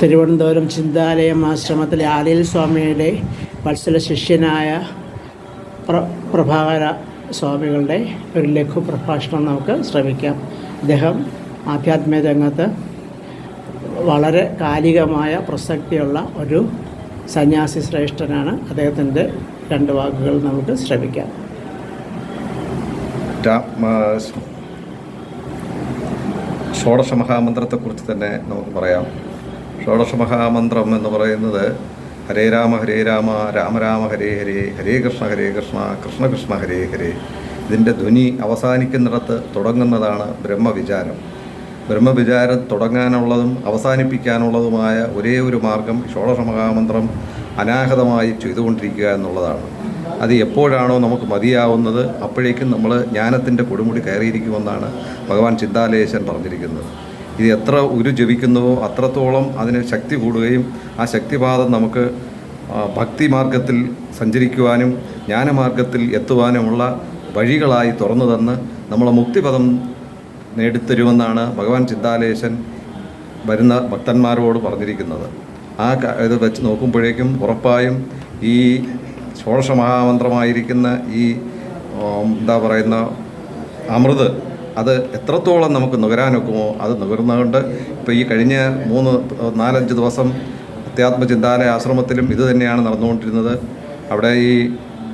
തിരുവനന്തപുരം ചിന്താലയം ആശ്രമത്തിലെ ആലയിൽ സ്വാമിയുടെ വത്സല ശിഷ്യനായ പ്ര പ്രഭാകര സ്വാമികളുടെ ഒരു ലഘു പ്രഭാഷണം നമുക്ക് ശ്രമിക്കാം. അദ്ദേഹം ആധ്യാത്മിക രംഗത്ത് വളരെ കാലികമായ പ്രസക്തിയുള്ള ഒരു സന്യാസി ശ്രേഷ്ഠനാണ്. അദ്ദേഹത്തിന്റെ രണ്ട് വാക്കുകൾ നമുക്ക് ശ്രമിക്കാം. ഷോഡശ മഹാമന്ത്രത്തെക്കുറിച്ച് തന്നെ നമുക്ക് പറയാം. ഷോഡശ മഹാമന്ത്രം എന്ന് പറയുന്നത് ഹരേ രാമ ഹരേ രാമ രാമ രാമ ഹരേ ഹരേ ഹരേ കൃഷ്ണ ഹരേ കൃഷ്ണ കൃഷ്ണ കൃഷ്ണ ഹരേ ഹരേ. ഇതിന്റെ ധ്വനി അവസാനിക്കുന്നിടത്ത് തുടങ്ങുന്നതാണ് ബ്രഹ്മവിചാരം. ബ്രഹ്മവിചാരം തുടങ്ങാനുള്ളതും അവസാനിപ്പിക്കാനുള്ളതുമായ ഒരേ ഒരു മാർഗം ഷോഡശ മഹാമന്ത്രം അനാഹതമായി ചെയ്തുകൊണ്ടിരിക്കുക എന്നുള്ളതാണ്. അത് എപ്പോഴാണോ നമുക്ക് മതിയാവുന്നത് അപ്പോഴേക്കും നമ്മൾ ജ്ഞാനത്തിന്റെ കൊടുമുടി കയറിയിരിക്കുമെന്നാണ് ഭഗവാൻ ചിന്താലേശൻ പറഞ്ഞിരിക്കുന്നത്. ഇത് എത്ര ഉരു ജപിക്കുന്നുവോ അത്രത്തോളം അതിന് ശക്തി കൂടുകയും ആ ശക്തിപാതം നമുക്ക് ഭക്തി മാർഗത്തിൽ സഞ്ചരിക്കുവാനും ജ്ഞാനമാർഗത്തിൽ എത്തുവാനുമുള്ള വഴികളായി തുറന്നു തന്ന് നമ്മളെ മുക്തിപദം നേടിത്തരുമെന്നാണ് ഭഗവാൻ ചിന്താലേശൻ വരുന്ന ഭക്തന്മാരോട് പറഞ്ഞിരിക്കുന്നത്. ആ ഇത് വെച്ച് നോക്കുമ്പോഴേക്കും ഉറപ്പായും ഈ ഷോഡശ മഹാമന്ത്രമായിരിക്കുന്ന ഈ എന്താ പറയുന്ന അമൃത് അത് എത്രത്തോളം നമുക്ക് നുകരാനൊക്കുമോ അത് നുകർന്നുകൊണ്ട് ഇപ്പോൾ ഈ കഴിഞ്ഞ മൂന്ന് നാലഞ്ച് ദിവസം അത്യാത്മചിന്താലയ ആശ്രമത്തിലും ഇത് തന്നെയാണ് നടന്നുകൊണ്ടിരുന്നത്. അവിടെ ഈ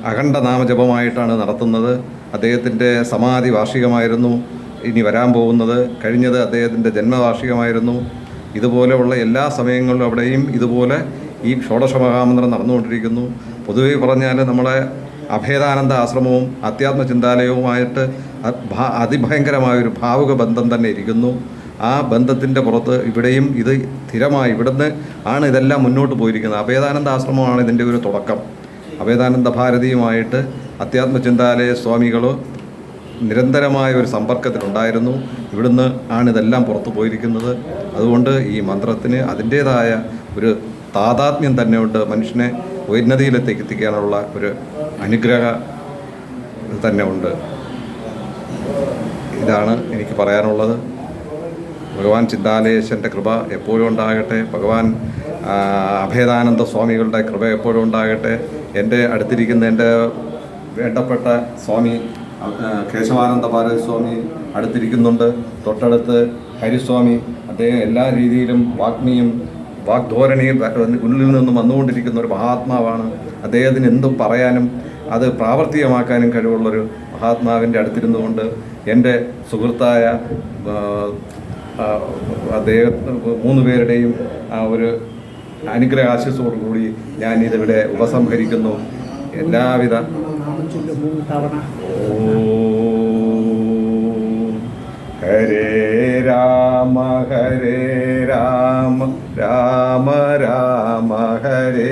അഖണ്ഡ നാമജപമായിട്ടാണ് നടത്തുന്നത്. അദ്ദേഹത്തിന്റെ സമാധി വാർഷികമായിരുന്നു ഇനി വരാൻ പോകുന്നത്. കഴിഞ്ഞത് അദ്ദേഹത്തിന്റെ ജന്മവാർഷികമായിരുന്നു. ഇതുപോലെയുള്ള എല്ലാ സമയങ്ങളിലും അവിടെയും ഇതുപോലെ ഈ ഷോഡശ മഹാമന്ത്രം നടന്നുകൊണ്ടിരിക്കുന്നു. പൊതുവെ പറഞ്ഞാൽ നമ്മളെ അഭേദാനന്ദ ആശ്രമവും അധ്യാത്മ ചിന്താലയവുമായിട്ട് അ- ഒരു ഭാവുക ബന്ധം തന്നെ ഇരിക്കുന്നു. ആ ബന്ധത്തിന്റെ പുറത്ത് ഇവിടെയും ഇത് സ്ഥിരമായി ഇവിടുന്ന് ആണ് ഇതെല്ലാം മുന്നോട്ട് പോയിരിക്കുന്നത്. അഭേദാനന്ദ ആശ്രമമാണ് ഇതിന്റെ ഒരു തുടക്കം. അഭേദാനന്ദ ഭാരതിയുമായിട്ട് അധ്യാത്മചിന്താലയ സ്വാമികൾ നിരന്തരമായ ഒരു സമ്പർക്കത്തിലുണ്ടായിരുന്നു. ഇവിടുന്ന് ആണ് ഇതെല്ലാം പുറത്തു പോയിരിക്കുന്നത്. അതുകൊണ്ട് ഈ മന്ത്രത്തിന് അതിന്റേതായ ഒരു താതാത്മ്യം തന്നെ ഉണ്ട് മനുഷ്യനെ ഉന്നതിയിലെത്തിക്കാനുള്ള ഒരു അനുഗ്രഹ തന്നെ ഉണ്ട് ഇതാണ് എനിക്ക് പറയാനുള്ളത്. ഭഗവാൻ ചിന്താലേശന്റെ കൃപ എപ്പോഴും ഉണ്ടാകട്ടെ. ഭഗവാൻ അഭേദാനന്ദ സ്വാമികളുടെ കൃപ എപ്പോഴും ഉണ്ടാകട്ടെ. എന്റെ അടുത്തിരിക്കുന്ന എന്റെ വേണ്ടപ്പെട്ട സ്വാമി കേശവാനന്ദ പാർവതിസ്വാമി സ്വാമി അടുത്തിരിക്കുന്നുണ്ട്. തൊട്ടടുത്ത് ഹരിസ്വാമി അദ്ദേഹം എല്ലാ രീതിയിലും വാഗ്മിയും വാഗ്ധോരണിയും ഉള്ളിൽ നിന്നും വന്നുകൊണ്ടിരിക്കുന്ന ഒരു മഹാത്മാവാണ്. അദ്ദേഹത്തിന് എന്തും പറയാനും അത് പ്രാവർത്തികമാക്കാനും കഴിവുള്ളൊരു മഹാത്മാവിന്റെ അടുത്തിരുന്നുകൊണ്ട് എന്റെ സുഹൃത്തായ അദ്ദേഹത്തിന് മൂന്ന് പേരുടെയും ഒരു അനുഗ്രഹ ആശിസോടു കൂടി ഞാൻ ഇതിവിടെ ഉപസംഹരിക്കുന്നു. എല്ലാവിധ ഹരേ രാമ ഹരേ രാമ രാമ രാമ ഹരേ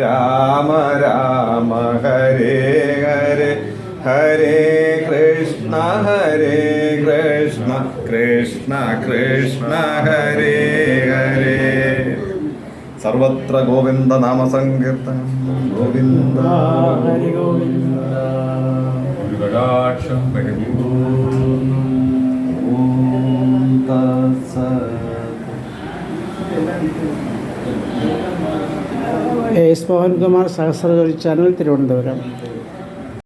രാമ രാമ ഹരേ ഹരേ. ഹരേ കൃഷ്ണ ഹരേ കൃഷ്ണ. കൃഷ്ണ കൃഷ്ണ ഹരേ ഹരേ. സർവത്ര ഗോവിന്ദ നാമ നാമസങ്കീർത്തനം. ഗോവിന്ദ. ഹരി ഗോവിന്ദ ഗുരുകടാക്ഷം ഓം. S Mohankumar Sahasrajyothi channel Thiruvananthapuram.